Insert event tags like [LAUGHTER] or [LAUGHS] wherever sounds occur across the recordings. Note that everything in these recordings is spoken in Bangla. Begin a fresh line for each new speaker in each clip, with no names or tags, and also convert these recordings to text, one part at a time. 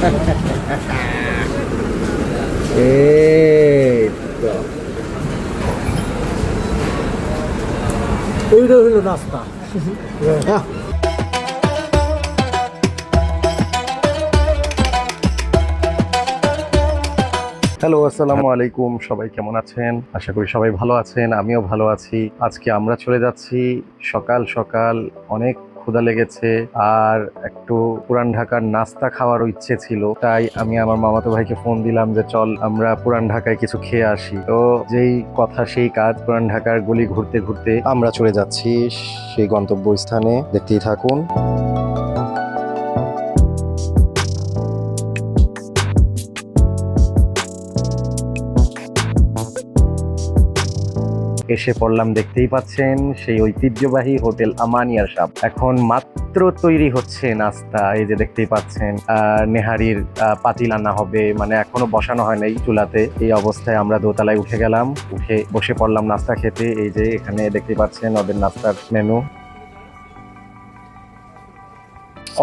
[LAUGHS] এই তো।
এইটা হলো
হ্যালো আসসালামু আলাইকুম। সবাই কেমন আছেন? আশা করি সবাই ভালো আছেন আমিও ভালো আছি। আজকে আমরা চলে যাচ্ছি সকাল সকাল অনেক ক্ষুধা লেগেছে আর একটু পুরান ঢাকার নাস্তা খাওয়ার ইচ্ছে ছিল। তাই আমি আমার মামাতো ভাইকে ফোন দিলাম যে, চল, আমরা পুরান ঢাকায় কিছু খেয়ে আসি। তো যেই কথা, সেই কাজ পুরান ঢাকার গলি ঘুরতে ঘুরতে আমরা চলে যাচ্ছি সেই গন্তব্য স্থানে দেখতেই থাকুন। এসে পড়লাম, দেখতেই পাচ্ছেন সেই ঐতিহ্যবাহী হোটেল আমানিয়ার সাপ। এখন মাত্র তৈরি হচ্ছে নাস্তা, এই যে দেখতেই পাচ্ছেন নেহারির পাতিল আনা হবে মানে এখনও বসানো হয় নাই চুলাতে। এই অবস্থায় আমরা দোতলায় উঠে গেলাম, উঠে বসে পড়লাম নাস্তা খেতে। এই যে এখানে দেখতে পাচ্ছেন ওদের নাস্তার মেনু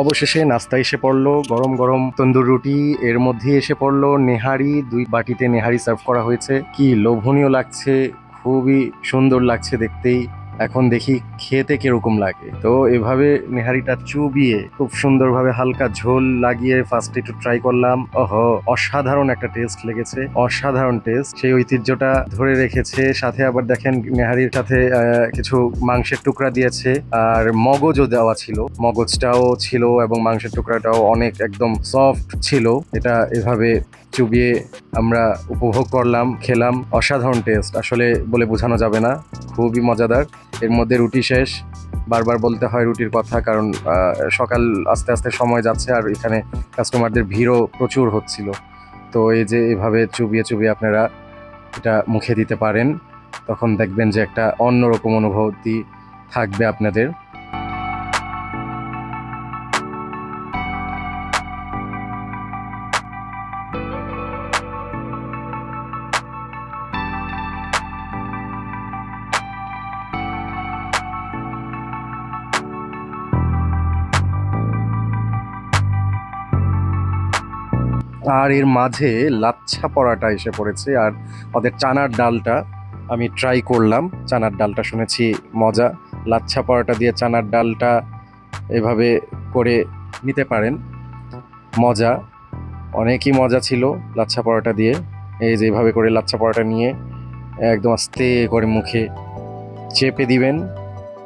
অবশেষে নাস্তা এসে পড়ল, গরম গরম তন্দুর রুটি, এর মধ্যে এসে পড়ল নেহারি, দুই বাটিতে নেহারি সার্ভ করা হয়েছে। কি লোভনীয় লাগছে খুবই সুন্দর লাগছে দেখতেই। এখন দেখি খেতে কীরকম লাগে। তো এভাবে নেহারিটা চুবিয়ে খুব সুন্দরভাবে হালকা ঝোল লাগিয়ে ফার্স্ট একটু ট্রাই করলাম। ওহ, অসাধারণ একটা টেস্ট লেগেছে। অসাধারণ টেস্ট সেই ঐতিহ্যটা ধরে রেখেছে। সাথে আবার দেখেন নেহারির সাথে কিছু মাংসের টুকরা দিয়েছে। আর মগজও দেওয়া ছিল। মগজটাও ছিল এবং মাংসের টুকরাটাও অনেক একদম সফট ছিল। এটা এভাবে চুবিয়ে আমরা উপভোগ করলাম, খেলাম। অসাধারণ টেস্ট আসলে বলে বোঝানো যাবে না। খুবই মজাদার। এর মধ্যে রুটি শেষ। বারবার বলতে হয় রুটির কথা কারণ সকাল আস্তে আস্তে সময় যাচ্ছে আর এখানে কাস্টমারদের ভিড়ও প্রচুর হচ্ছিল। তো এই যে এভাবে চুবিয়ে চুবিয়ে আপনারা এটা মুখে দিতে পারেন, তখন দেখবেন যে একটা অন্যরকম অনুভূতি থাকবে আপনাদের। আর এর মাঝে লাচ্ছা পরাটা এসে পড়েছে আর ওদের চানার ডালটা আমি ট্রাই করলাম। চানার ডালটা শুনেছি মজা। লাচ্ছা পরাটা দিয়ে চানার ডালটা এভাবে করে নিতে পারেন। মজা। অনেকই মজা ছিল লাচ্ছা পরোটা দিয়ে। এই যে এভাবে করে লাচ্ছা পরোটা নিয়ে একদম আস্তে করে মুখে চেপে দিবেন।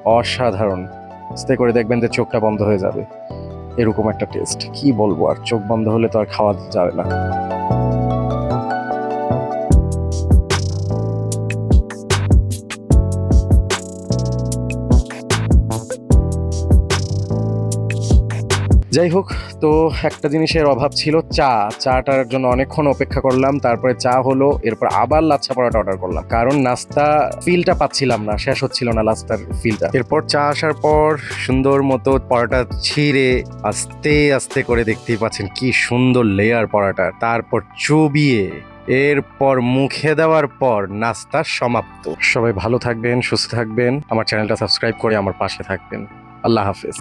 অসাধারণ। আস্তে করে দেখবেন যে চোখটা বন্ধ হয়ে যাবে। এরকম একটা টেস্ট কি বলব আর চোখ বন্ধ হলে তো আর খাওয়া যাবে না। যাই হোক, তো একটা জিনিসের অভাব ছিল চা। চাটার জন্য অনেকক্ষণ অপেক্ষা করলাম, তারপরে চা হলো, এরপর আবার লাচ্ছা পরোটা অর্ডার করলাম। কারণ নাস্তা ফিলটা পাচ্ছিলাম না, শেষ হচ্ছিল না লাস্তার ফিলটা এরপর চা আসার পর সুন্দর মতো পরোটা ছিঁড়ে আস্তে আস্তে করে দেখতেই পাচ্ছেন কি সুন্দর লেয়ার পরোটার তারপর চুবিয়ে, এরপর মুখে দেওয়ার পর নাস্তা সমাপ্ত। সবাই ভালো থাকবেন, সুস্থ থাকবেন। আমার চ্যানেলটা সাবস্ক্রাইব করে আমার পাশে থাকবেন। আল্লাহ হাফেজ।